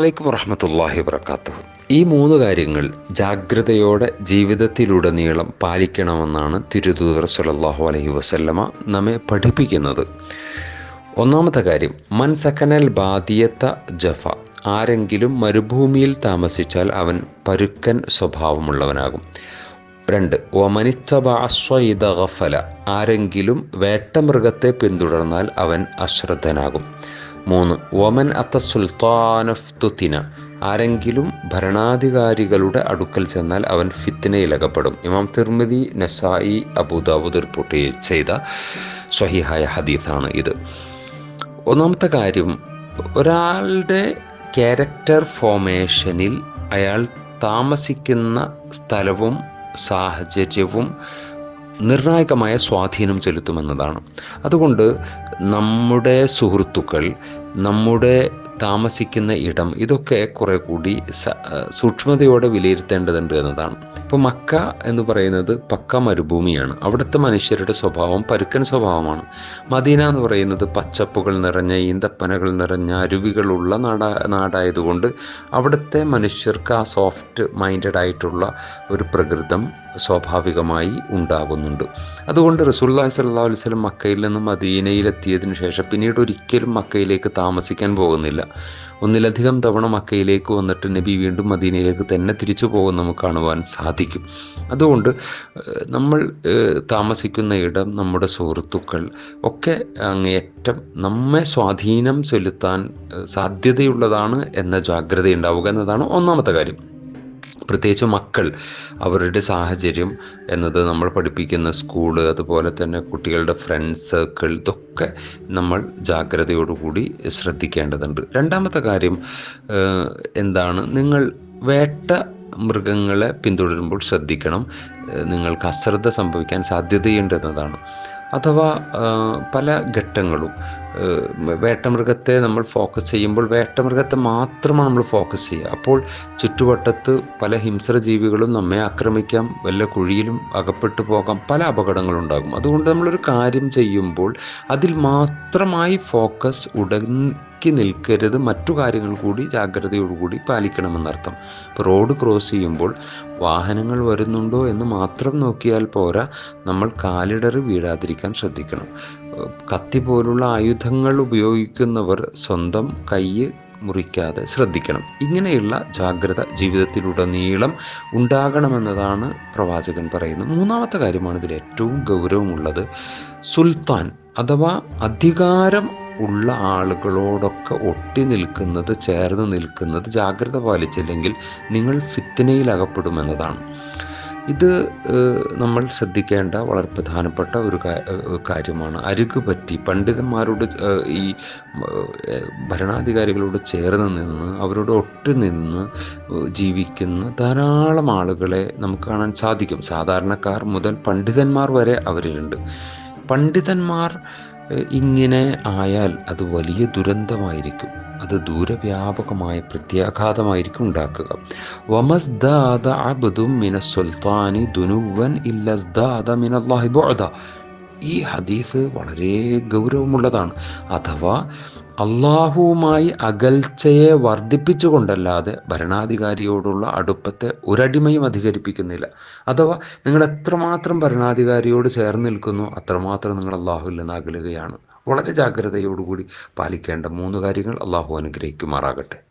അലൈക്കും വറഹമത്തല്ലാഹി വർക്കാത്തു ഈ മൂന്ന് കാര്യങ്ങൾ ജാഗ്രതയോടെ ജീവിതത്തിലുടനീളം പാലിക്കണമെന്നാണ് തിരുദൂതർ സല്ലല്ലാഹു അലഹി വസല്ലമ നമ്മെ പഠിപ്പിക്കുന്നത്. ഒന്നാമത്തെ കാര്യം മൻ സക്കനൽ ബാദിയത്ത ജഫ. ആരെങ്കിലും മരുഭൂമിയിൽ താമസിച്ചാൽ അവൻ പരുക്കൻ സ്വഭാവമുള്ളവനാകും. രണ്ട് ഒമനിസ്തബാസ്വയിദ ഗഫല. ആരെങ്കിലും വേട്ടമൃഗത്തെ പിന്തുടർന്നാൽ അവൻ അശ്രദ്ധനാകും. മൂന്ന്. ഒമൻ അത്ത സുൽത്താനഫ്തുത്തിന ആരെങ്കിലും ഭരണാധികാരികളുടെ അടുക്കൽ ചെന്നാൽ അവൻ ഫിത്തിനയിലകപ്പെടും ഇമാം തിർമിതി നസായി അബുദാബുദ് റിപ്പോർട്ട് ചെയ്ത സ്വഹിഹായ ഹദീസാണ് ഇത്. ഒന്നാമത്തെ കാര്യം ഒരാളുടെ ക്യാരക്ടർ ഫോമേഷനിൽ അയാൾ താമസിക്കുന്ന സ്ഥലവും സാഹചര്യവും നിർണായകമായ സ്വാധീനം ചെലുത്തുമെന്നതാണ്. അതുകൊണ്ട് നമ്മുടെ സുഹൃത്തുക്കൾ നമ്മുടെ താമസിക്കുന്ന ഇടം ഇതൊക്കെ കുറെ കൂടി സൂക്ഷ്മതയോടെ വിലയിരുത്തേണ്ടതുണ്ട് എന്നതാണ്. ഇപ്പോൾ മക്ക എന്ന് പറയുന്നത് പക്ക മരുഭൂമിയാണ്. അവിടുത്തെ മനുഷ്യരുടെ സ്വഭാവം പരുക്കൻ സ്വഭാവമാണ്. മദീന എന്ന് പറയുന്നത് പച്ചപ്പുകൾ നിറഞ്ഞ ഈന്തപ്പനകൾ നിറഞ്ഞ അരുവികളുള്ള നാടാ നാടായതുകൊണ്ട് അവിടുത്തെ മനുഷ്യർക്ക് ആ സോഫ്റ്റ് മൈൻഡഡ് ആയിട്ടുള്ള ഒരു പ്രകൃതം സ്വാഭാവികമായി ഉണ്ടാകുന്നുണ്ട്. അതുകൊണ്ട് റസൂല്ലാഹി സല്ലാ അലൈഹി സ്വലം മക്കയിൽ നിന്ന് മദീനയിലെത്തിയതിനു ശേഷം പിന്നീട് ഒരിക്കലും മക്കയിലേക്ക് താമസിക്കാൻ പോകുന്നില്ല. ഒന്നിലധികം തവണ മക്കയിലേക്ക് വന്നിട്ട് നബി വീണ്ടും മദീനയിലേക്ക് തന്നെ തിരിച്ചു പോകും നമുക്ക് കാണുവാൻ സാധിക്കും. അതുകൊണ്ട് നമ്മൾ താമസിക്കുന്ന ഇടം നമ്മുടെ സുഹൃത്തുക്കൾ ഒക്കെ അങ്ങേയറ്റം നമ്മെ സ്വാധീനം ചെലുത്താൻ സാധ്യതയുള്ളതാണ് എന്ന ജാഗ്രത ഉണ്ടാവുക എന്നതാണ് ഒന്നാമത്തെ കാര്യം. പ്രത്യേകിച്ച് മക്കൾ അവരുടെ സാഹചര്യം എന്നത് നമ്മൾ പഠിപ്പിക്കുന്ന സ്കൂൾ അതുപോലെ തന്നെ കുട്ടികളുടെ ഫ്രണ്ട്സ് സർക്കിൾ ഇതൊക്കെ നമ്മൾ ജാഗ്രതയോടുകൂടി ശ്രദ്ധിക്കേണ്ടതുണ്ട്. രണ്ടാമത്തെ കാര്യം എന്താണ്? നിങ്ങൾ വേട്ട മൃഗങ്ങളെ പിന്തുടരുമ്പോൾ ശ്രദ്ധിക്കണം. നിങ്ങൾക്ക് അശ്രദ്ധ സംഭവിക്കാൻ സാധ്യതയുണ്ട് എന്നതാണ്. അഥവാ പല ഘട്ടങ്ങളും വേട്ടമൃഗത്തെ നമ്മൾ ഫോക്കസ് ചെയ്യുമ്പോൾ വേട്ടമൃഗത്തെ മാത്രമാണ് നമ്മൾ ഫോക്കസ് ചെയ്യുക. അപ്പോൾ ചുറ്റുവട്ടത്ത് പല ഹിംസ്ര ജീവികളും നമ്മെ ആക്രമിക്കാം വല്ല കുഴിയിലും അകപ്പെട്ടു പോകാം പല അപകടങ്ങളുണ്ടാകും അതുകൊണ്ട് നമ്മളൊരു കാര്യം ചെയ്യുമ്പോൾ അതിൽ മാത്രമായി ഫോക്കസ് ഉടക്കി നിൽക്കരുത്. മറ്റു കാര്യങ്ങൾ കൂടി ജാഗ്രതയോടുകൂടി പാലിക്കണമെന്നർത്ഥം. ഇപ്പോൾ റോഡ് ക്രോസ് ചെയ്യുമ്പോൾ വാഹനങ്ങൾ വരുന്നുണ്ടോ എന്ന് മാത്രം നോക്കിയാൽ പോരാ. നമ്മൾ കാലിടറി വീഴാതിരിക്കാൻ ശ്രദ്ധിക്കണം. കത്തി പോലുള്ള ആയുധങ്ങൾ ഉപയോഗിക്കുന്നവർ സ്വന്തം കൈ മുറിക്കാതെ ശ്രദ്ധിക്കണം. ഇങ്ങനെയുള്ള ജാഗ്രത ജീവിതത്തിലുടനീളം ഉണ്ടാകണമെന്നതാണ് പ്രവാചകൻ പറയുന്നത്. മൂന്നാമത്തെ കാര്യമാണ് ഇതിൽ ഏറ്റവും ഗൗരവമുള്ളത്. സുൽത്താൻ അഥവാ അധികാരം ഉള്ള ആളുകളോടൊക്കെ ഒട്ടി നിൽക്കുന്നത് ചേർന്ന് നിൽക്കുന്നത് ജാഗ്രത പാലിച്ചില്ലെങ്കിൽ നിങ്ങൾ ഫിത്തിനയിൽ അകപ്പെടുമെന്നതാണ്. ഇത് നമ്മൾ ശ്രദ്ധിക്കേണ്ട വളരെ പ്രധാനപ്പെട്ട ഒരു കാര്യമാണ്. അരുക്ക് പറ്റി പണ്ഡിതന്മാരോട് ഈ ഭരണാധികാരികളോട് ചേർന്ന് നിന്ന് അവരോട് ഒട്ടു നിന്ന് ജീവിക്കുന്ന ധാരാളം ആളുകളെ നമുക്ക് കാണാൻ സാധിക്കും. സാധാരണക്കാർ മുതൽ പണ്ഡിതന്മാർ വരെ അവരിലുണ്ട്. പണ്ഡിതന്മാർ ഇങ്ങനെ ആയാൽ അത് വലിയ ദുരന്തമായിരിക്കും. അത് ദൂരവ്യാപകമായ പ്രത്യാഘാതമായിരിക്കും ഉണ്ടാക്കുക. വമസ്ദാദ അബ്ദും മിന സുൽത്താനി ദുനുവൻ ഇല്ലസ്ദാദ മിനല്ലാഹി ബുഅദ. ഈ ഹദീസ് വളരെ ഗൗരവമുള്ളതാണ്. അഥവാ അള്ളാഹുവുമായി അകൽച്ചയെ വർദ്ധിപ്പിച്ചുകൊണ്ടല്ലാതെ ഭരണാധികാരിയോടുള്ള അടുപ്പത്തെ ഒരടിമയും അധികരിപ്പിക്കുന്നില്ല. അഥവാ നിങ്ങൾ എത്രമാത്രം ഭരണാധികാരിയോട് ചേർന്ന് നിൽക്കുന്നു അത്രമാത്രം നിങ്ങൾ അള്ളാഹുവിൽ നിന്ന് അകലുകയാണ്. വളരെ ജാഗ്രതയോടുകൂടി പാലിക്കേണ്ട മൂന്ന് കാര്യങ്ങൾ അള്ളാഹു അനുഗ്രഹിക്കുമാറാകട്ടെ.